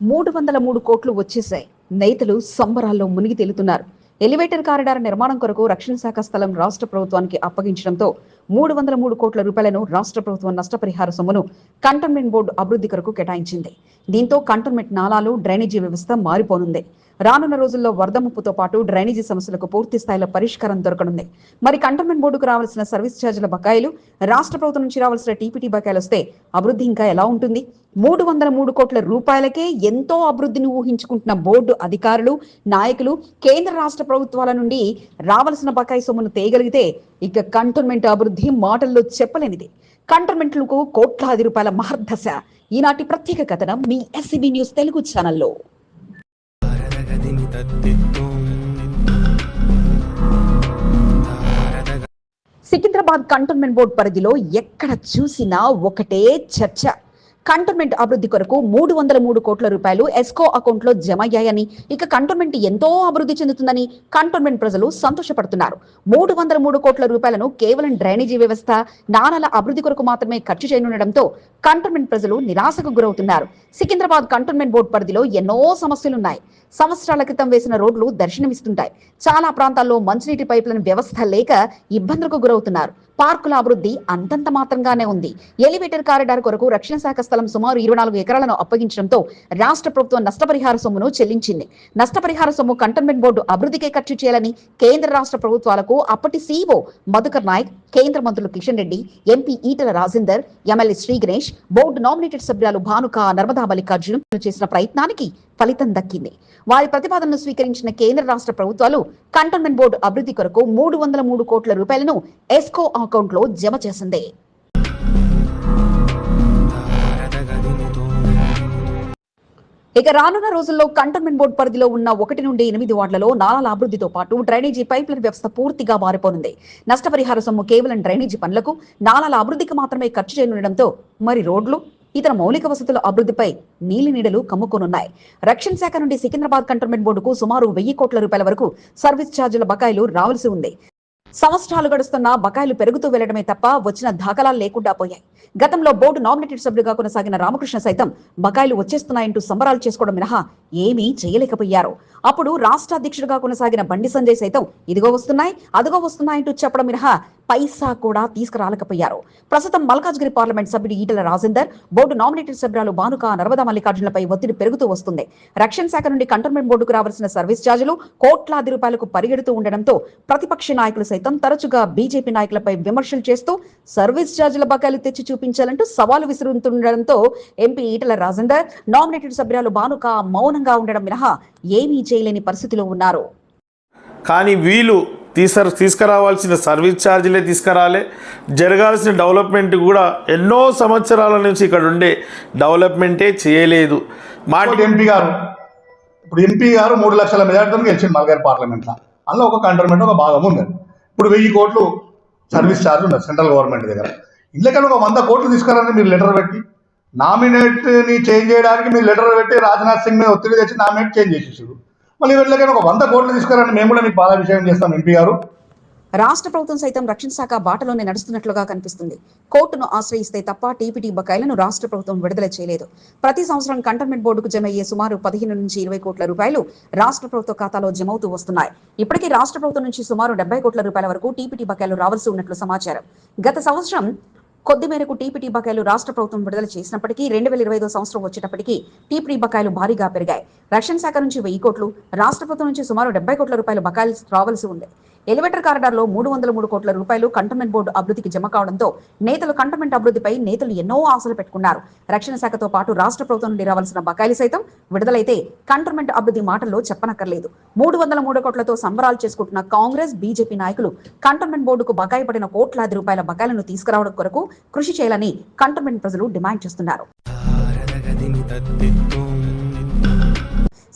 మూడు వందల మూడు కోట్లు వచ్చేశాయి. నేతలు సంబరాల్లో మునిగి తేలుతున్నారు. ఎలివేటర్ కారిడార్ నిర్మాణం కొరకు రక్షణ శాఖ స్థలం రాష్ట్ర ప్రభుత్వానికి అప్పగించడంతో మూడు వందల మూడు కోట్ల రూపాయలను రాష్ట్ర ప్రభుత్వం నష్టపరిహార సొమ్మును కంటోన్మెంట్ బోర్డు అభివృద్ధి కొరకు కేటాయించింది. దీంతో కంటోన్మెంట్ నాలాలు డ్రైనేజీ వ్యవస్థ మారిపోనుంది. రానున్న రోజుల్లో వరద ముప్పుతో పాటు డ్రైనేజీ సమస్యలకు పూర్తి స్థాయిలో పరిష్కారం దొరకనుంది. మరి కంటోన్మెంట్ బోర్డుకు రావాల్సిన సర్వీస్ ఛార్జీల బకాయిలు రాష్ట్ర ప్రభుత్వం నుంచి రావాల్సిన టీపీటీ బకాయిలు వస్తే అభివృద్ధి ఇంకా ఎలా ఉంటుంది? మూడు వందల మూడు కోట్ల రూపాయలకే ఎంతో అభివృద్ధిని ఊహించుకుంటున్న బోర్డు అధికారులు నాయకులు కేంద్ర రాష్ట్ర ప్రభుత్వాల నుండి రావాల్సిన బకాయి సొమ్మును తేయగలిగితే ఇక కంటోన్మెంట్ అభివృద్ధి మాటల్లో చెప్పలేనిది. కంటోన్మెంట్లకు కోట్లాది రూపాయల మహర్దశ. ఈనాటి ప్రత్యేక కథనం మీ ఎస్సీబీ న్యూస్ తెలుగు ఛానల్లో. సికింద్రాబాద్ కంటోన్మెంట్ బోర్డు పరిధిలో ఎక్కడ చూసినా ఒకటే చర్చ. కంటోన్మెంట్ అభివృద్ధి కొరకు మూడు వందల మూడు కోట్ల రూపాయలు ఎస్కో అకౌంట్లో జమ అయ్యాయని ఇక కంటోన్మెంట్ ఎంతో అభివృద్ధి చెందుతుందని కంటోన్మెంట్ ప్రజలు సంతోషపడుతున్నారు. మూడు వందల మూడు కోట్ల రూపాయలను కేవలం డ్రైనేజీ వ్యవస్థ నాణాల అభివృద్ధి కొరకు మాత్రమే ఖర్చు చేయనుండడంతో కంటోన్మెంట్ ప్రజలు నిరాశకు గురవుతున్నారు. సికింద్రాబాద్ కంటోన్మెంట్ బోర్డు పరిధిలో ఎన్నో సమస్యలున్నాయి. సంవత్సరాల క్రితం వేసిన రోడ్లు దర్శనమిస్తుంటాయి. చాలా ప్రాంతాల్లో మంచినీటి పైపులను వ్యవస్థ లేక ఇబ్బందులకు గురవుతున్నారు. పార్కుల అభివృద్ధి అంతంత మాత్రంగానే ఉంది. ఎలివేటర్ కారిడార్ కొరకు రక్షణ శాఖ స్థలం సుమారు ఇరవై నాలుగు ఎకరాలను అప్పగించడంతో రాష్ట్ర ప్రభుత్వం నష్టపరిహార సొమ్మును చెల్లించింది. నష్టపరిహార సొమ్ము కంటోన్మెంట్ బోర్డు అభివృద్ధికే ఖర్చు చేయాలని కేంద్ర రాష్ట్ర ప్రభుత్వాలకు అప్పటి సీఓ మధుకర్ నాయక్ కేంద్ర మంత్రులు Kishan Reddy MP Etela Rajender MLA Shri Ganesh board nominated సభ్యులు భానుక నర్మదా మల్లికార్జున చేసిన ప్రయత్నానికి ఫలితం దక్కింది. వారి ప్రతిపాదనను స్వీకరించిన కేంద్ర రాష్ట్ర ప్రభుత్వాలు కంటోన్మెంట్ బోర్డు అభివృద్ధి కొరకు మూడు వందల మూడు కోట్ల రూపాయలను ఎస్కో అకౌంట్లో జమ చేసింది. ఇక రానున్న రోజుల్లో కంటోన్మెంట్ బోర్డు పరిధిలో ఉన్న ఒకటి నుండి ఎనిమిది వార్డులలో నాలాల అభివృద్ధితో పాటు డ్రైనేజీ పైప్లైన్ వ్యవస్థ పూర్తిగా మారిపోనుంది. నష్టపరిహార సొమ్ము కేవలం డ్రైనేజీ పనులకు నాలాల అభివృద్ధికి మాత్రమే ఖర్చు చేయనుండడంతో మరి రోడ్లు ఇతర మౌలిక వసతుల అభివృద్ధిపై నీలి నీడలు కమ్ముకోనున్నాయి. రక్షణ శాఖ నుండి సికింద్రాబాద్ కంటోన్మెంట్ బోర్డుకు సుమారు వెయ్యి కోట్ల రూపాయల వరకు సర్వీస్ ఛార్జీల బకాయిలు రావాల్సి ఉంది. సంవత్సరాలు గడుస్తున్నా బకాయిలు పెరుగుతూ వెళ్ళడమే తప్ప వచ్చిన దాఖలాలు లేకుండా పోయాయి. గతంలో బోర్డు నామినేటెడ్ సభ్యుడిగా కొనసాగిన రామకృష్ణ సైతం బకాయిలు వచ్చేస్తున్నాయంటూ సంబరాలు చేసుకోవడం మినహా ఏమీ చేయలేకపోయారు. అప్పుడు రాష్ట్ర అధ్యక్షుడిగా కొనసాగిన బండి సంజయ్ సైతం ఇదిగో వస్తున్నాయి అదిగో వస్తున్నాయంటూ చెప్పడం మినహా పైసా కూడా తీసుకురాలేకపోయారు. ప్రస్తుతం మల్కాజ్గిరి పార్లమెంట్ సభ్యుడు ఈటల రాజేందర్ బోర్డు నామినేటెడ్ సభ్యురాలు భానుక నర్మదా మల్లికార్జునపై ఒత్తిడి పెరుగుతూ వస్తుంది. రక్షణ శాఖ నుండి కంటోన్మెంట్ బోర్డుకు రావాల్సిన సర్వీస్ ఛార్జీలు కోట్లాది రూపాయలకు పరిగెడుతూ ఉండడంతో ప్రతిపక్ష నాయకులు సైతం తరచుగా బీజేపీ నాయకులపై విమర్శలు చేస్తూ సర్వీస్ ఛార్జీల బకాయిలు తెచ్చి చూపించాలంటూ సవాలు విసురుతుండడంతో ఎంపీ ఈటల రాజేందర్ నామినేటెడ్ సభ్యురాలు భానుక మౌనంగా ఉండడం మినహా ఏమీ చేయలేని పరిస్థితిలో ఉన్నారు. కానీ వీళ్ళు తీసర తీసుకురావాల్సిన సర్వీస్ ఛార్జీలే తీసుకురాలే. జరగాల్సిన డెవలప్మెంట్ కూడా ఎన్నో సంవత్సరాల నుంచి ఇక్కడ ఉండే డెవలప్మెంటే చేయలేదు. మాట ఎంపీ గారు ఇప్పుడు ఎంపీ గారు మూడు లక్షల మెజార్టీతో గెలిచింది మల్గారి పార్లమెంట్లో. అందులో ఒక కంటోన్మెంట్ ఒక భాగం ఉంది. ఇప్పుడు వెయ్యి కోట్లు సర్వీస్ ఛార్జ్ ఉన్నది సెంట్రల్ గవర్నమెంట్ దగ్గర. ఇందుకని ఒక వంద కోట్లు తీసుకురాలని మీరు లెటర్ పెట్టి నామినేట్ని చేంజ్ చేయడానికి మీరు లెటర్ పెట్టి రాజ్నాథ్ సింగ్ మీద ఒత్తిడి తెచ్చి నామినేట్ చేంజ్ చేసేసాడు మళ్ళీ వీళ్ళకైనా ఒక వంద కోట్లు తీసుకురండి. మేము కూడా మీకు పాలాభిషేకం చేస్తాం ఎంపీ గారు. రాష్ట్ర ప్రభుత్వం సైతం రక్షణ శాఖ బాటలోనే నడుస్తున్నట్లుగా కనిపిస్తుంది. కోర్టును ఆశ్రయిస్తే తప్ప టీపీటీ బకాయిలను రాష్ట్ర ప్రభుత్వం విడుదల చేయలేదు. ప్రతి సంవత్సరం కంటోన్మెంట్ బోర్డుకు జమ అయ్యే సుమారు పదిహేను నుంచి ఇరవై కోట్ల రూపాయలు రాష్ట్ర ప్రభుత్వ ఖాతాలో జమ అవుతూ వస్తున్నాయి. ఇప్పటికీ రాష్ట్ర ప్రభుత్వం నుంచి సుమారు డెబ్బై కోట్ల రూపాయల వరకు టీపీటీ బకాయిలు రావాల్సి ఉన్నట్లు సమాచారం. గత సంవత్సరం కొద్ది మేరకు టీపీటీ బకాయిలు రాష్ట్ర ప్రభుత్వం విడుదల చేసినప్పటికీ రెండు వేల ఇరవై ఐదో సంవత్సరం వచ్చేటప్పటికీ టీపీటీ బకాయిలు భారీగా పెరిగాయి. రక్షణ శాఖ నుంచి వెయ్యి కోట్లు రాష్ట్ర ప్రభుత్వం నుంచి సుమారు డెబ్బై కోట్ల రూపాయలు బకాయిలు రావాల్సి ఉంది. ఎలివేటర్ కారిడార్లో మూడు వందల మూడు కోట్ల రూపాయలు కంటోన్మెంట్ బోర్డు అభివృద్ధికి జమ కావడంతో నేతలు కంటోన్మెంట్ అభివృద్ధిపై నేతలు ఎన్నో ఆశలు పెట్టుకున్నారు. రక్షణ శాఖతో పాటు రాష్ట్ర ప్రభుత్వం నుండి రావాల్సిన బకాయిలు సైతం విడుదలైతే కంటోన్మెంట్ అభివృద్ధి మాటల్లో చెప్పనక్కర్లేదు. మూడు వందల మూడు కోట్లతో సంబరాలు చేసుకుంటున్న కాంగ్రెస్ బీజేపీ నాయకులు కంటోన్మెంట్ బోర్డుకు బకాయి పడిన కోట్లాది రూపాయల బకాయిలను తీసుకురావడం కొరకు కృషి చేయాలని కంటోన్మెంట్ ప్రజలు డిమాండ్ చేస్తున్నారు.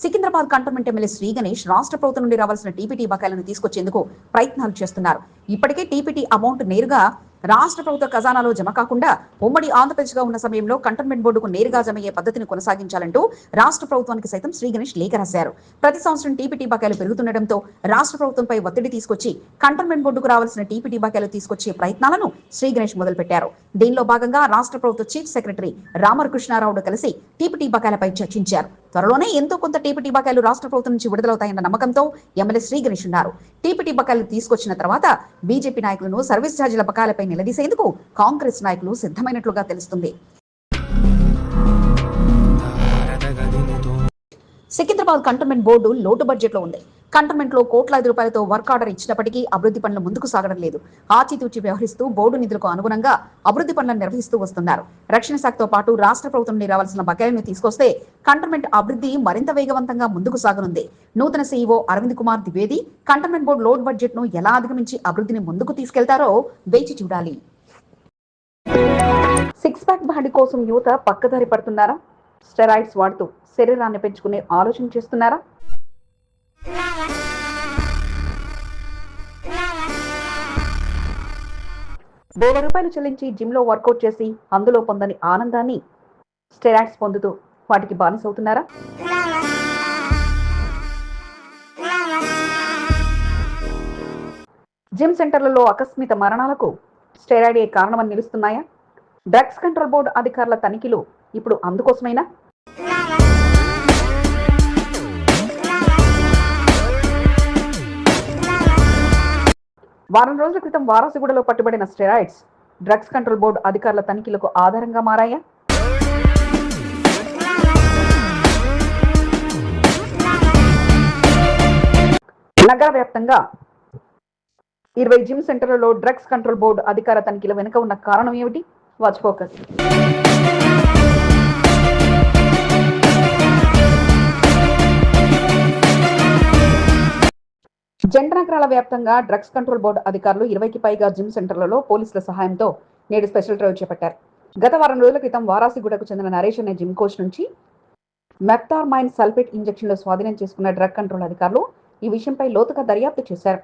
సికింద్రాబాద్ కంటోన్మెంట్ ఎమ్మెల్యే శ్రీ గణేష్ రాష్ట్ర ప్రభుత్వం నుండి రావాల్సిన టీపీటీ బకాయిలను తీసుకొచ్చేందుకు ప్రయత్నాలు చేస్తున్నారు. ఇప్పటికే టీపీటీ అమౌంట్ నేరుగా రాష్ట్ర ప్రభుత్వ ఖజానాలో జమ కాకుండా ఉమ్మడి ఆంధ్రప్రదేశ్గా ఉన్న సమయంలో కంటోన్మెంట్ బోర్డుకు నేరుగా జమయ్యే పద్ధతిని కొనసాగించాలంటూ రాష్ట్ర ప్రభుత్వానికి సైతం శ్రీ గణేష్ లేఖ రాశారు. ప్రతి సంవత్సరం టీపీటీ బకాయిలు పెరుగుతుండటంతో రాష్ట్ర ప్రభుత్వంపై ఒత్తిడి తీసుకొచ్చి కంటోన్మెంట్ బోర్డుకు రావాల్సిన టీపీటీ బకాయిలు తీసుకొచ్చే ప్రయత్నాలను శ్రీ గణేష్ మొదలుపెట్టారు. దీనిలో భాగంగా రాష్ట్ర ప్రభుత్వ చీఫ్ సెక్రటరీ రామకృష్ణారావును కలిసి టీపీటీ బకాయిలపై చర్చించారు. త్వరలోనే ఎంతో కొంత టీపీటీ బకాయిలు రాష్ట్ర ప్రభుత్వం నుంచి విడుదలవుతాయన్న నమ్మకంతో ఎమ్మెల్యే శ్రీ గణేష్ ఉన్నారు. టీపీటీ బకాయిలు తీసుకొచ్చిన తర్వాత బీజేపీ నాయకులను సర్వీస్ ఛార్జీల బకాయిలపై నిలదీసేందుకు కాంగ్రెస్ నాయకులు సిద్ధమైనట్లుగా తెలుస్తుంది. సికింద్రాబాద్ కంటోన్మెంట్ బోర్డు లోటు బడ్జెట్లో ఉంది. కంటోన్మెంట్లో కోట్లాది రూపాయలతో వర్క్ ఆర్డర్ ఇచ్చినప్పటికీ అభివృద్ధి పనులు ముందుకు సాగడం లేదు ఆచితూచి వ్యవహరిస్తూ బోర్డు నిధులకు అనుగుణంగా అభివృద్ధి పనులను నిర్వహిస్తూ వస్తున్నారు. రక్షణ శాఖతో పాటు రాష్ట్ర ప్రభుత్వం రావాల్సిన బకాయిలను తీసుకొస్తే కంటోన్మెంట్ అభివృద్ధి మరింత వేగవంతంగా ముందుకు సాగనుంది. నూతన CEO Arvind Kumar Dwivedi cantonment board load బడ్జెట్ను ఎలా అధిగమించి అభివృద్ధిని ముందుకు తీసుకెళ్తారో వేచి చూడాలి. సిక్స్ ప్యాక్ బాడీ కోసం యువత పక్కదారి పడుతున్నారా? స్టెరాయిడ్స్ వాడుతూ శరీరాన్ని పెంచుకునే ఆలోచన చేస్తున్నారా? వేల రూపాయలు చెల్లించి జిమ్లో వర్కౌట్ చేసి అందులో పొందని ఆనందాన్ని స్టెరాయిడ్స్ పొందుతూ వాటికి బానిసవుతున్నారా? జిమ్ సెంటర్లలో ఆకస్మిక మరణాలకు స్టెరాయిడే కారణమని నిలుస్తున్నాయా? డ్రగ్స్ కంట్రోల్ బోర్డు అధికారుల తనిఖీలు ఇప్పుడు అందుకోసమైనా? వారం రోజుల క్రితం వారాసిగూడలో పట్టుబడిన స్టెరాయిడ్స్ డ్రగ్స్ కంట్రోల్ బోర్డు అధికారుల తనిఖీలకు ఆధారంగా మారాయా? నగర వ్యాప్తంగా ఇరవై జిమ్ సెంటర్లలో డ్రగ్స్ కంట్రోల్ బోర్డు అధికార తనిఖీల వెనుక ఉన్న కారణం ఏమిటి? Watch focus. జంట వ్యాప్తంగా డ్రగ్స్ కంట్రోల్ బోర్డు అధికారులు ఇరవైకి పైగా జిమ్ సెంటర్లలో పోలీసుల సహాయంతో నేడు స్పెషల్ డ్రైవ్ చేపట్టారు. గత వారం రోజుల క్రితం వారాసిగూడకు చెందిన నరేష్ అనే జిమ్ కోచ్ నుంచి మెప్టార్మైన్ సల్ఫేట్ ఇంజెక్షన్లు స్వాధీనం చేసుకున్న డ్రగ్ కంట్రోల్ అధికారులు ఈ విషయంపై లోతుగా దర్యాప్తు చేశారు.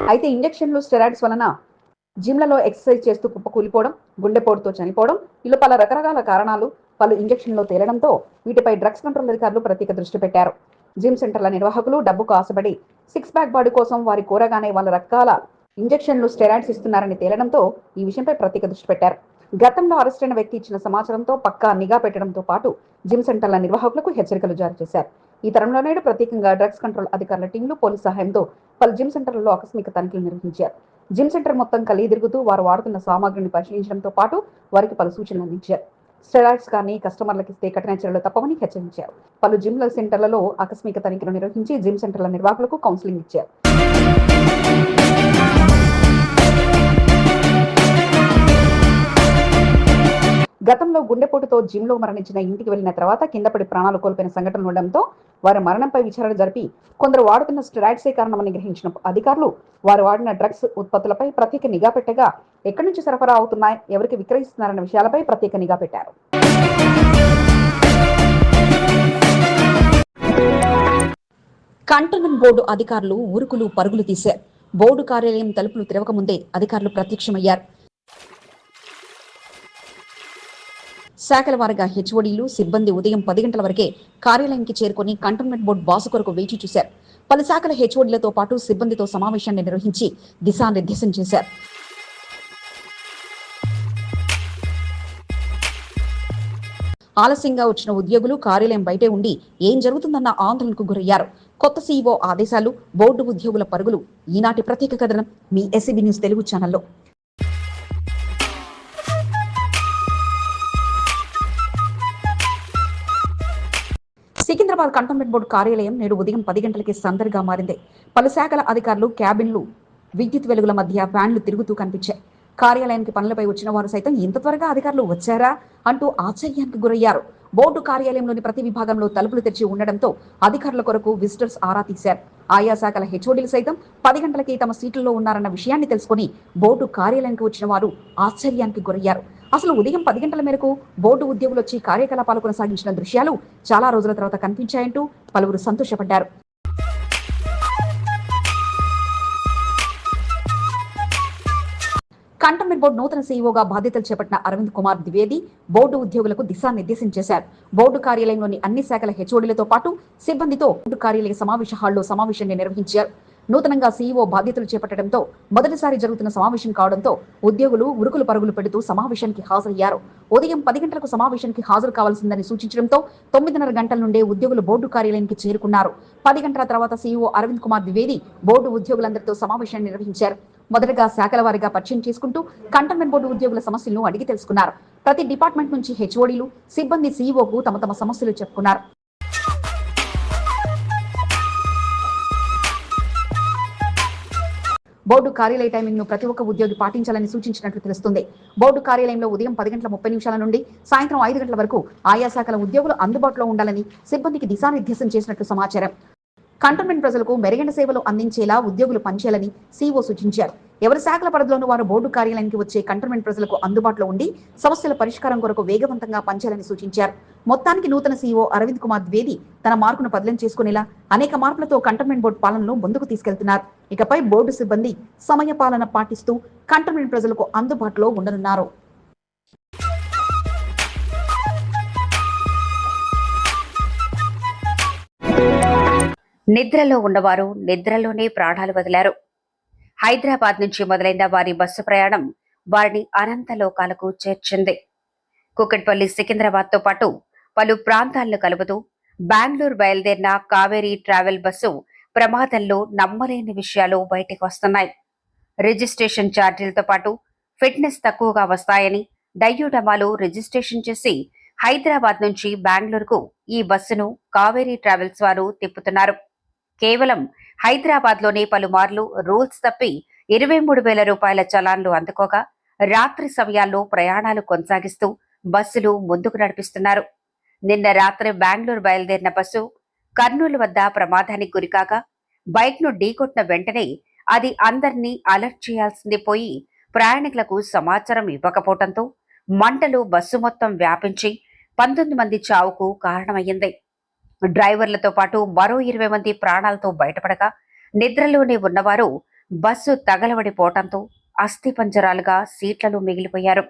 అయితే ఇంజెక్షన్లు స్టెరాయిడ్స్ వలన జిమ్లలో ఎక్సర్సైజ్ చేస్తూ కుప్పకూలిపోవడం గుండెపోటుతో చనిపోవడం ఇలా పలు రకరకాల కారణాలు పలు ఇంజెక్షన్లో తేలడంతో వీటిపై డ్రగ్స్ కంట్రోల్ అధికారులు ప్రత్యేక దృష్టి పెట్టారు. జిమ్ సెంటర్ల నిర్వాహకులు డబ్బుకు ఆశపడి సిక్స్ ప్యాక్ బాడీ కోసం వారి కోరగానే వాళ్ళ రకాల ఇంజెక్షన్లు స్టెరాయిడ్స్ ఇస్తున్నారని తేలడంతో ఈ విషయంపై ప్రత్యేక దృష్టి పెట్టారు. గతంలో అరెస్ట్ అయిన వ్యక్తి ఇచ్చిన సమాచారంతో పక్కా నిఘా పెట్టడంతో పాటు జిమ్ సెంటర్ల నిర్వాహకులకు హెచ్చరికలు జారీ చేశారు. ఈ తరంలో నేడు ప్రత్యేకంగా డ్రగ్స్ కంట్రోల్ అధికారుల టీంలు పోలీస్ సహాయంతో పలు జిమ్ సెంటర్లలో ఆకస్మిక తనిఖీలు నిర్వహించారు. జిమ్ సెంటర్ మొత్తం కలిగి తిరుగుతూ వారు వాడుతున్న సామాగ్రిని పరిశీలించడంతో పాటు వారికి పలు సూచనలు అందించారు. స్టెరాయిడ్స్ కానీ కస్టమర్లకు ఇస్తే కఠిన చర్యలు తప్పవని హెచ్చరించారు. పలు జిమ్ల సెంటర్లలో ఆకస్మిక తనిఖీలు నిర్వహించి జిమ్ సెంటర్ల నిర్వాహకులకు కౌన్సిలింగ్ ఇచ్చారు. గతంలో గుండెపోటుతో జిమ్లో మరణించిన ఇంటికి వెళ్ళిన తర్వాత కిందపడి ప్రాణాలు కోల్పోయిన సంఘటన ఉండడంతో వారి మరణంపై విచారణ జరిపి కొందరు వాడుతున్న స్టెరాయిడ్సే కారణమని గ్రహించిన అధికారులు వారు వాడిన డ్రగ్స్ ఉత్పత్తులపై ప్రత్యేక నిఘా పెట్టగా ఎక్కడి నుంచి సరఫరా అవుతున్నాయి ఎవరికి విక్రయిస్తున్నారన్న విషయాలపై ప్రత్యేక నిఘా పెట్టారు. కంటోన్మెంట్ బోర్డు అధికారులు ఊరుకులు పరుగులు తీశారు. బోర్డు కార్యాలయం తలుపులు తెరవకముందే అధికారులు ప్రత్యక్షమయ్యారు. శాఖల వారిగా హెచ్ఓడీలు సిబ్బంది ఉదయం పది గంటల వరకే కార్యాలయానికి చేరుకొని కంటోన్మెంట్ బోర్డు బాసు కొరకు వేచి చూశారు. పలు శాఖల హెచ్ఓడీలతో పాటు సిబ్బందితో సమావేశాన్ని నిర్వహించి దిశానిర్దేశం చేశారు. ఆలస్యంగా వచ్చిన ఉద్యోగులు కార్యాలయం బయటే ఉండి ఏం జరుగుతుందన్న ఆందోళనకు గురయ్యారు. కొత్త సీఈఓ ఆదేశాలు బోర్డు ఉద్యోగుల పరుగులు ఈనాటి ప్రత్యేక కథనం మీ ఎస్సీబీ న్యూస్ తెలుగు ఛానల్లో. సికింద్రాబాద్ కంటోన్మెంట్ బోర్డు కార్యాలయం నేడు ఉదయం పది గంటలకి సందడిగా మారింది. పలు శాఖల అధికారులు క్యాబిన్లు విద్యుత్ వెలుగుల మధ్య ఫ్యాన్లు తిరుగుతూ కనిపించాయి. కార్యాలయానికి పనులపై వచ్చిన వారు సైతం ఇంత త్వరగా అధికారులు వచ్చారా? అంటూ ఆశ్చర్యానికి గురయ్యారు. బోర్డు కార్యాలయంలోని ప్రతి విభాగంలో తలుపులు తెరిచి ఉండడంతో అధికారుల కొరకు విజిటర్స్ ఆరా తీశారు. ఆయా శాఖల హెచ్ఓడీలు సైతం పది గంటలకి తమ సీట్లలో ఉన్నారన్న విషయాన్ని తెలుసుకుని బోర్డు కార్యాలయానికి వచ్చిన వారు ఆశ్చర్యానికి గురయ్యారు. అసలు ఉదయం పది గంటల మేరకు బోర్డు ఉద్యోగులు వచ్చి కార్యకలాపాలు కొనసాగించిన దృశ్యాలు చాలా రోజుల తర్వాత కనిపించాయంటూ పలువురు సంతోషపడ్డారు. కంటోన్మెంట్ బోర్డు నూతన సీఈఓగా బాధ్యతలు చేపట్టిన అరవింద్ కుమార్ ద్వివేది బోర్డు ఉద్యోగులకు దిశానిర్దేశం చేశారు. బోర్డు కార్యాలయంలోని అన్ని శాఖల హెచ్ఓడీలతో పాటు సిబ్బందితో బోర్డు కార్యాలయ సమావేశ హాల్లో సమావేశాన్ని నిర్వహించారు. నూతనంగా సీఈఓ బాధ్యతలు చేపట్టడంతో మొదటిసారి జరుగుతున్న సమావేశం కావడంతో ఉద్యోగులు ఉరుకులు పరుగులు పెడుతూ సమావేశానికి హాజరయ్యారు. ఉదయం పది గంటలకు సమావేశానికి హాజరు కావాల్సిందని సూచించడంతో తొమ్మిదిన్నర గంటల నుండే ఉద్యోగులు బోర్డు కార్యాలయానికి చేరుకున్నారు. పది గంటల తర్వాత సీఈఓ అరవింద్ కుమార్ ద్వివేది బోర్డు ఉద్యోగులందరితో సమావేశాన్ని నిర్వహించారు. మొదటగా శాఖల వారిగా పరిచయం చేసుకుంటూ కంటోన్మెంట్ బోర్డు ఉద్యోగుల సమస్యలను అడిగి తెలుసుకున్నారు. ప్రతి డిపార్ట్మెంట్ నుంచి హెచ్ఓడీలు సిబ్బంది సీఈఓకు తమ తమ సమస్యలు చెప్పుకున్నారు. బోర్డు కార్యాలయ టైమింగ్ను ప్రతి ఒక్క ఉద్యోగి పాటించాలని సూచించినట్లు తెలుస్తుంది. బోర్డు కార్యాలయంలో ఉదయం పది గంటల ముప్పై నిమిషాల నుండి సాయంత్రం ఐదు గంటల వరకు ఆయా శాఖల ఉద్యోగులు అందుబాటులో ఉండాలని సిబ్బందికి దిశానిర్దేశం చేసినట్లు సమాచారం. కంటోన్మెంట్ ప్రజలకు మెరుగైన సేవలు అందించేలా ఉద్యోగులు పనిచేయాలని సీఓ సూచించారు. ఎవరి శాఖల పరిధిలోనూ వారు బోర్డు కార్యాలయానికి వచ్చే కంటోన్మెంట్ ప్రజలకు అందుబాటులో ఉండి సమస్యల పరిష్కారం కొరకు వేగవంతంగా పనిచేయాలని సూచించారు. మొత్తానికి నూతన సీఓ అరవింద్ కుమార్ ద్వేది తన మార్కును బదిలం చేసుకునేలా అనేక మార్పులతో కంటోన్మెంట్ బోర్డు పాలనను ముందుకు తీసుకెళ్తున్నారు. ఇకపై బోర్డు సిబ్బంది సమయ పాలన పాటిస్తూ కంటోన్మెంట్ ప్రజలకు అందుబాటులో ఉండనున్నారు. నిద్రలో ఉన్నవారు నిద్రలోనే ప్రాణాలు వదిలారు. హైదరాబాద్ నుంచి మొదలైన వారి బస్సు ప్రయాణం వారిని అనంత లోకాలకు చేర్చింది. కుక్కట్పల్లి సికింద్రాబాద్తో పాటు పలు ప్రాంతాలను కలుపుతూ బెంగళూరు బయలుదేరిన కావేరీ ట్రావెల్ బస్సు ప్రమాదంలో నమ్మలేని విషయాలు బయటకు వస్తున్నాయి. రిజిస్ట్రేషన్ ఛార్జీలతో పాటు ఫిట్నెస్ తక్కువగా వస్తాయని డయ్యూడమాలు రిజిస్ట్రేషన్ చేసి హైదరాబాద్ నుంచి బెంగళూరుకు ఈ బస్సును కావేరీ ట్రావెల్స్ వారు తిప్పుతున్నారు. కేవలం హైదరాబాద్లోనే పలుమార్లు రూల్స్ తప్పి ఇరవై మూడు వేల రూపాయల చలాన్లు అందుకోగా రాత్రి సమయాల్లో ప్రయాణాలు కొనసాగిస్తూ బస్సులు ముందుకు నడిపిస్తున్నారు. నిన్న రాత్రి బెంగళూరు బయలుదేరిన బస్సు కర్నూలు వద్ద ప్రమాదానికి గురికాగా బైక్ను ఢీకొట్టిన వెంటనే అది అందరినీ అలర్ట్ చేయాల్సింది పోయి ప్రయాణికులకు సమాచారం ఇవ్వకపోవడంతో మంటలు బస్సు మొత్తం వ్యాపించి పంతొమ్మిది మంది చావుకు కారణమయ్యింది. డ్రైవర్లతో పాటు మరో ఇరవై మంది ప్రాణాలతో బయటపడగా నిద్రలోనే ఉన్నవారు బస్సు తగలబడిపోవటంతో అస్థిపంజరాలుగా సీట్లలో మిగిలిపోయారు.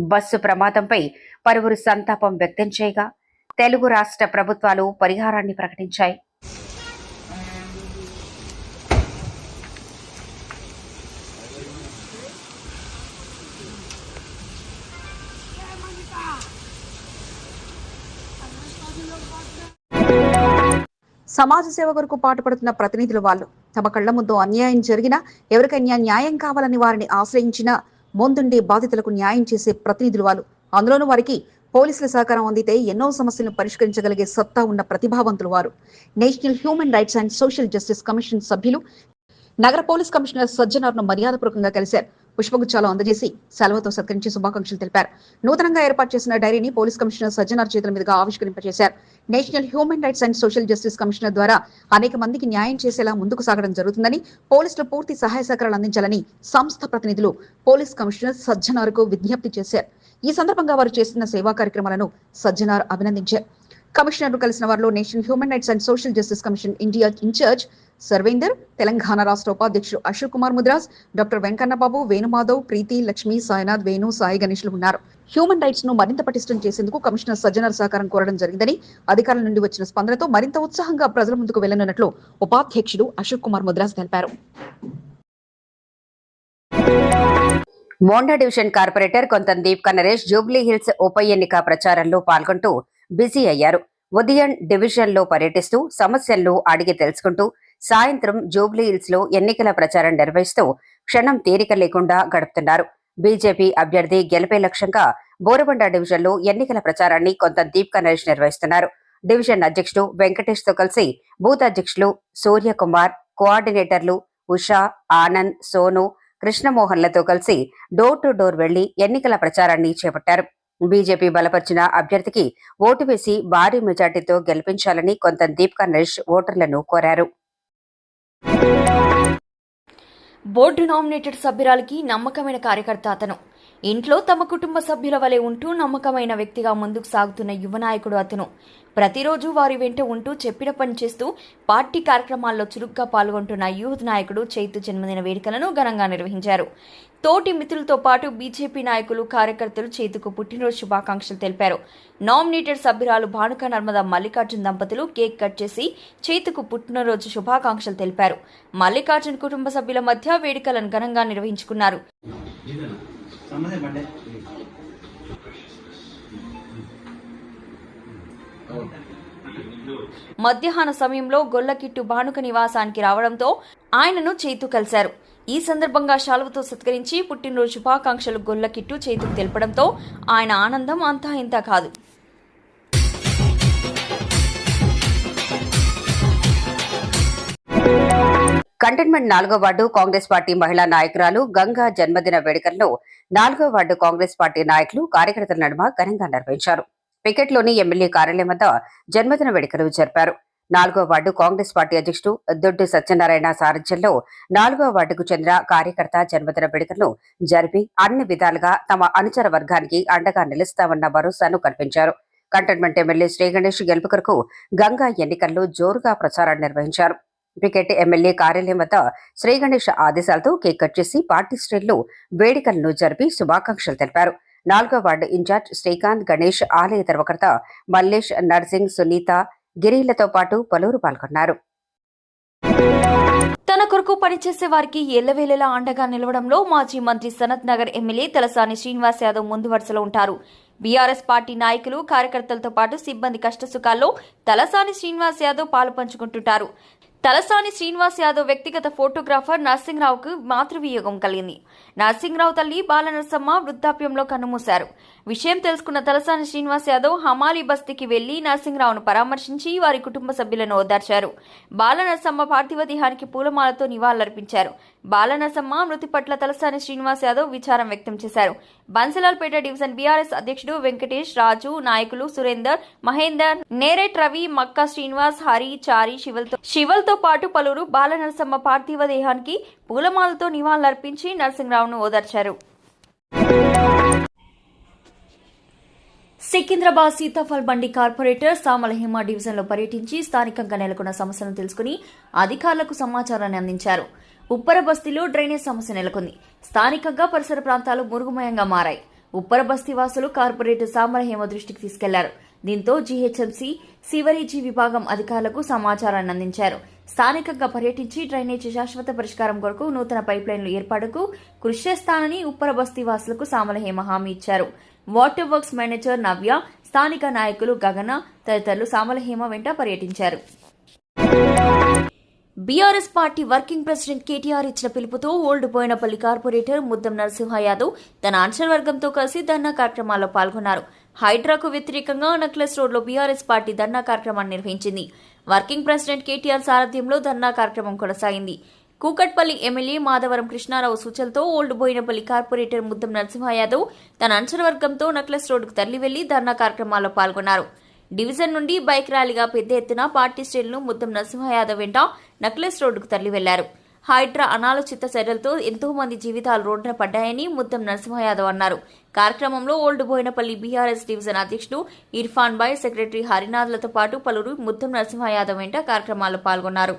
బస్సు ప్రమాదంపై పలువురు సంతాపం వ్యక్తం చేయగా తెలుగు రాష్ట్ర ప్రభుత్వాలు పరిహారాన్ని ప్రకటించాయి. సమాజ సేవ కొరకు పాటుపడుతున్న ప్రతినిధులు వాళ్ళు. తమ కళ్ళ ముందు అన్యాయం జరిగినా ఎవరికైనా న్యాయం కావాలని వారిని ఆశ్రయించినా ముందుండి బాధితులకు న్యాయం చేసే ప్రతినిధులు వాళ్ళు. అందులోనూ వారికి పోలీసుల సహకారం అందితే ఎన్నో సమస్యలను పరిష్కరించగలిగే సత్తా ఉన్న ప్రతిభావంతులు వారు. National human rights and social justice commission సభ్యులు నగర పోలీస్ కమిషనర్ సజ్జనార్ను మర్యాదపూర్వకంగా కలిశారు. పుష్పగుచ్చాలు అందజేసి సెలవుతో సత్కరించి శుభాకాంక్షలు తెలిపారు. నూతనంగా ఏర్పాటు చేసిన డైరీని పోలీస్ కమిషనర్ సజ్జనార్ చేతుల మీదుగా ఆవిష్కరింపజేశారు. National human rights and social justice commissioner ద్వారా అనేక మందికి న్యాయం చేసేలా ముందుకు సాగడం జరుగుతుందని పోలీసులు పూర్తి సహాయ సహకారాలు అందించాలని సంస్థ ప్రతినిధులు పోలీస్ కమిషనర్ సజ్జనార్కు విజ్ఞప్తి చేశారు. ఈ సందర్భంగా వారు చేస్తున్న సేవా కార్యక్రమాలను సజ్జనార్ అభినందించారు. కమిషనర్ కలిసిన వారిలో national human rights and social justice commission India incharge Sarvender Telangana రాష్ట్ర ఉపాధ్యక్షుడు అశోక్ కుమార్ ముద్రాస్ డాక్టర్ వెంకన్నబాబు వేణుమాధవ్ ప్రీతి లక్ష్మి సాయినాథ్ వేణు సాయి గణేష్లు ఉన్నారు. హ్యూమన్ రైట్స్ను మరింత పటిష్టం చేసేందుకు కమిషనర్ సజ్జనర్ సహకారం కోరడం జరిగిందని అధికారుల నుండి వచ్చిన స్పందనతో మరింత ఉత్సాహంగా ప్రజల ముందుకు వెళ్ళనున్నట్లు ఉపాధ్యక్షుడు అశోక్ కుమార్ ముద్రాస్ తెలిపారు. మోండా డివిజన్ కార్పొరేటర్ కొంత దీప్ నరేష్ జూబ్లీ హిల్స్ ఉప ఎన్నిక ప్రచారంలో పాల్గొంటూ బిజీ అయ్యారు. ఉదయం డివిజన్లో పర్యటిస్తూ సమస్యలను అడిగి తెలుసుకుంటూ సాయంత్రం జూబ్లీ హిల్స్లో ఎన్నికల ప్రచారం నిర్వహిస్తూ క్షణం తీరిక లేకుండా గడుపుతున్నారు. బీజేపీ అభ్యర్థి గెలిపే లక్ష్యంగా బోరబండ డివిజన్లో ఎన్నికల ప్రచారాన్ని కొంత దీప్ నరేష్ నిర్వహిస్తున్నారు. డివిజన్ అధ్యక్షుడు వెంకటేష్తో కలిసి బూత్ అధ్యక్షులు సూర్యకుమార్ కోఆర్డినేటర్లు ఉషా ఆనంద్ సోను కృష్ణమోహన్లతో కలిసి డోర్ టు డోర్ వెళ్ళి ఎన్నికల ప్రచారాన్ని చేపట్టారు. బీజేపీ బలపరిచిన అభ్యర్థికి ఓటు వేసి భారీ మెజార్టీతో గెలిపించాలని కొంత దీప్కా నరేష్ ఓటర్లను కోరారు. బోర్డు నామినేటెడ్ సభ్యురాలకి నమ్మకమైన కార్యకర్త అతను. ఇంట్లో తమ కుటుంబ సభ్యుల వలె ఉంటూ నమ్మకమైన వ్యక్తిగా ముందుకు సాగుతున్న యువ నాయకుడు అతను. ప్రతిరోజు వారి వెంట ఉంటూ చెప్పిన పని చేస్తూ పార్టీ కార్యక్రమాల్లో చురుగ్గా పాల్గొంటున్న యూత్ నాయకుడు చైతు జన్మదిన వేడుకలను ఘనంగా నిర్వహించారు. తోటి మిత్రులతో పాటు బీజేపీ నాయకులు కార్యకర్తలు చేతుకు పుట్టినరోజు శుభాకాంక్షలు తెలిపారు. నామినేటెడ్ సభ్యురాలు భానుక నర్మద మల్లికార్జున్ దంపతులు కేక్ కట్ చేసి చేతుకు పుట్టినరోజు శుభాకాంక్షలు తెలిపారు. మల్లికార్జున్ కుటుంబ సభ్యుల మధ్య వేడుకలను ఘనంగా నిర్వహించుకున్నారు. మధ్యాహ్న సమయంలో గొల్లకిట్టు భానుక నివాసానికి రావడంతో ఆయనను చేతు కలిశారు. ఈ సందర్భంగా శాలువతో సత్కరించి పుట్టినరోజు శుభాకాంక్షలు గొల్లకిట్టు చేతుకు తెలపడంతో ఆయన ఆనందం అంతా ఇంత కాదు. కంటైన్మెంట్ నాలుగో వార్డు కాంగ్రెస్ పార్టీ మహిళా నాయకురాలు గంగా జన్మదిన వేడుకలను నాలుగో వార్డు కాంగ్రెస్ పార్టీ నాయకులు కార్యకర్తల నడుమ ఘనంగా నిర్వహించారు. పికెట్లోని ఎమ్మెల్యే కార్యాలయం వద్ద జన్మదిన వేడుకలు జరిపారు. నాలుగో వార్డు కాంగ్రెస్ పార్టీ అధ్యక్షుడు దొడ్డు సత్యనారాయణ సారథ్యంలో నాలుగో వార్డుకు చెందిన కార్యకర్త జన్మదిన వేడుకలను జరిపి అన్ని విధాలుగా తమ అనుచర వర్గానికి అండగా నిలుస్తామన్న భరోసాను కల్పించారు. కంటైన్మెంట్ ఎమ్మెల్యే శ్రీ గణేష్ గెలుపు కొరకు గంగా ఎన్నికల్లో జోరుగా ప్రచారాన్ని నిర్వహించారు. క్రికెట్ ఎమ్మెల్యే కార్యాలయం వద్ద శ్రీ గణేష్ ఆదేశాలతో కేక్ కట్ చేసి పార్టీ శ్రేణులు వేడుకలను జరిపి శుభాకాంక్షలు తెలిపారు. నాలుగో వార్డు ఇన్ఛార్జ్ శ్రీకాంత్ గణేష్ ఆలయ ధర్మకర్త మల్లేష్ నర్సింగ్ సునీత గిరిలతో పాటు పలువురు పాల్గొన్నారు. తన కొరకు పనిచేసే వారికి ఎల్లవేళలా అండగా నిలవడంలో మాజీ మంత్రి సనత్ నగర్ ఎమ్మెల్యే తలసాని శ్రీనివాస్ యాదవ్ ముందు వరుసలో ఉంటారు. బీఆర్ఎస్ పార్టీ నాయకులు కార్యకర్తలతో పాటు సిబ్బంది కష్టసుఖాల్లో తలసాని శ్రీనివాస్ యాదవ్ పాలు పంచుకుంటుంటారు. తలసాని శ్రీనివాస్ యాదవ్ వ్యక్తిగత ఫోటోగ్రాఫర్ నరసింహరావుకు మాతృవియోగం కలిగింది. నరసింహరావు తల్లి బాలనరసమ్మ వృద్ధాప్యంలో కన్నుమూశారు. విషయం తెలుసుకున్న తలసాని శ్రీనివాస్ యాదవ్ హమాలి బస్తీకి వెళ్ళి నరసింహరావును పరామర్శించి వారి కుటుంబ సభ్యులను ఓదార్చారు. బాలనరసమ్మ పార్థివ దేహానికి పూలమాలతో నివాళులర్పించారు. బాలనరసమ్మ మృతి పట్ల తలసాని శ్రీనివాస్ యాదవ్ విచారం వ్యక్తం చేశారు. బన్సలాల్పేట డివిజన్ బీఆర్ఎస్ అధ్యక్షుడు వెంకటేష్ రాజు నాయకులు సురేందర్ మహేందర్ నేరేట్ రవి మక్కా శ్రీనివాస్ హరి చారి శివల్తో శివల్తో పాటు పలువురు బాలనరసమ్మ పార్థివ దేహానికి పూలమాలతో నివాళులర్పించి నరసింహరావును ఓదార్చారు. సికింద్రాబాద్ సీతాఫల్ బండి కార్పొరేటర్ సామలహేమ డివిజన్లో పర్యటించి స్థానికంగా నెలకొన్న సమస్యలను తెలుసుకుని అధికారులకు సమాచారాన్ని అందించారు. ఉప్పర బస్తీలో డ్రైనేజ్ సమస్య నెలకొంది. స్థానికంగా పరిసర ప్రాంతాలు మురుగుమయంగా మారాయి. ఉప్పర బస్తీ వాసులు కార్పొరేటర్ సామలహేమ దృష్టికి తీసుకెళ్ళారు. దీంతో జీహెచ్ఎంసీ సివరేజీ విభాగం అధికారులకు సమాచారాన్ని అందించారు. స్థానికంగా పర్యటించి డ్రైనేజీ శాశ్వత పరిష్కారం కొరకు నూతన పైప్లైన్లు ఏర్పాటుకు కృషి చేస్తానని ఉప్పర బస్తీ వాసులకు సామలహేమ హామీ ఇచ్చారు. వాటర్ వర్క్స్ మేనేజర్ నవ్య స్థానిక నాయకులు గగన తదితరులు సామలహేమ వెంట పర్యటించారు. BRS party working president KTR ఇచ్చిన పిలుపుతో ఓల్డ్ బోయినపల్లి కార్పొరేటర్ ముద్దం నరసింహ యాదవ్ తన అంచనవర్గంతో కలిసి ధర్నా కార్యక్రమాల్లో పాల్గొన్నారు. హైడ్రాకు వ్యతిరేకంగా నక్లెస్ రోడ్లో బీఆర్ఎస్ పార్టీ ధర్నా కార్యక్రమాన్ని నిర్వహించింది. వర్కింగ్ ప్రెసిడెంట్ కేటీఆర్ సారథ్యంలో ధర్నా కార్యక్రమం కొనసాగింది. కూకట్పల్లి ఎమ్మెల్యే మాధవరం కృష్ణారావు సూచనతో ఓల్డ్ బోయినపల్లి కార్పొరేటర్ ముద్దం నరసింహ యాదవ్ తన అంచనవర్గంతో నక్లెస్ రోడ్డుకు తరలివెళ్ళి ధర్నా కార్యక్రమాల్లో పాల్గొన్నారు. డివిజన్ నుండి బైక్ ర్యాలీగా పెద్ద ఎత్తున పార్టీ శ్రేణులు ముద్దం నరసింహ యాదవ్ వెంట నక్లెస్ రోడ్డుకు తరలివెళ్ళారు. హైడ్రా అనాలోచిత చర్యలతో ఎంతో మంది జీవితాలు రోడ్డున పడ్డాయని ముద్దం నరసింహ యాదవ్ అన్నారు. కార్యక్రమంలో ఓల్డ్ బోయినపల్లి బీఆర్ఎస్ డివిజన్ అధ్యక్షుడు ఇర్ఫాన్ బాయ్ సెక్రటరీ హరినాథ్లతో పాటు పలువురు ముద్దం నరసింహ యాదవ్ వెంట కార్యక్రమాల్లో పాల్గొన్నారు.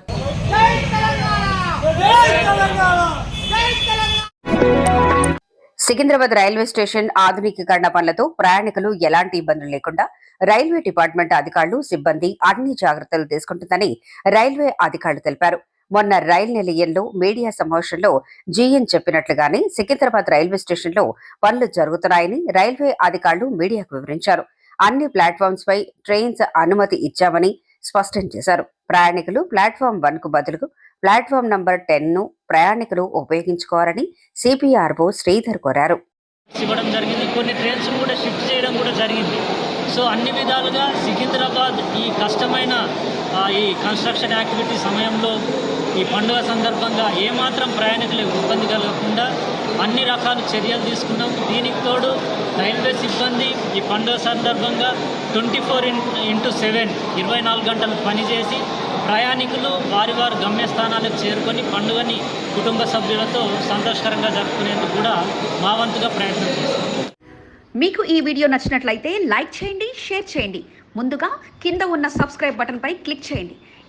సికింద్రాబాద్ రైల్వే స్టేషన్ ఆధునికీకరణ పనులతో ప్రయాణికులు ఎలాంటి ఇబ్బందులు లేకుండా రైల్వే డిపార్ట్మెంట్ అధికారులు సిబ్బంది అన్ని జాగ్రత్తలు తీసుకుంటుందని రైల్వే అధికారులు తెలిపారు. మొన్న రైల్ నిలయంలో మీడియా సమావేశంలో జీఎన్ చెప్పినట్లుగానే సికింద్రాబాద్ రైల్వే స్టేషన్లో పనులు జరుగుతున్నాయని రైల్వే అధికారులు మీడియాకు వివరించారు. అన్ని ప్లాట్ఫామ్స్ పై ట్రైన్స్ అనుమతి ఇచ్చామని స్పష్టం చేశారు. ప్రయాణికులు ప్లాట్ఫామ్ వన్కు బదులు ప్లాట్ఫామ్ నంబర్ టెన్ను ప్రయాణికులు ఉపయోగించుకోవాలని సిపిఆర్ఓ శ్రీధర్ కోరారు. ఇవ్వడం జరిగింది. కొన్ని ట్రైన్స్ కూడా షిఫ్ట్ చేయడం కూడా జరిగింది. సో అన్ని విధాలుగా సికింద్రాబాద్ ఈ కష్టమైన ఈ కన్స్ట్రక్షన్ యాక్టివిటీ సమయంలో ఈ పండుగ సందర్భంగా ఏమాత్రం ప్రయాణికులకు ఇబ్బంది కలగకుండా అన్ని రకాల చర్యలు తీసుకున్నాం. దీనికి తోడు రైల్వే సిబ్బంది ఈ పండుగ సందర్భంగా ట్వంటీ ఫోర్ ఇంటూ సెవెన్ ఇరవై నాలుగు గంటలు పనిచేసి ప్రయాణికులు వారి వారి గమ్యస్థానాలకు చేరుకొని పండుగని కుటుంబ సభ్యులతో సంతోషకరంగా జరుపుకునేందుకు కూడా మా వంతుగా ప్రయత్నం చేస్తాం. మీకు ఈ వీడియో నచ్చినట్లయితే లైక్ చేయండి షేర్ చేయండి. ముందుగా కింద ఉన్న సబ్స్క్రైబ్ బటన్పై క్లిక్ చేయండి.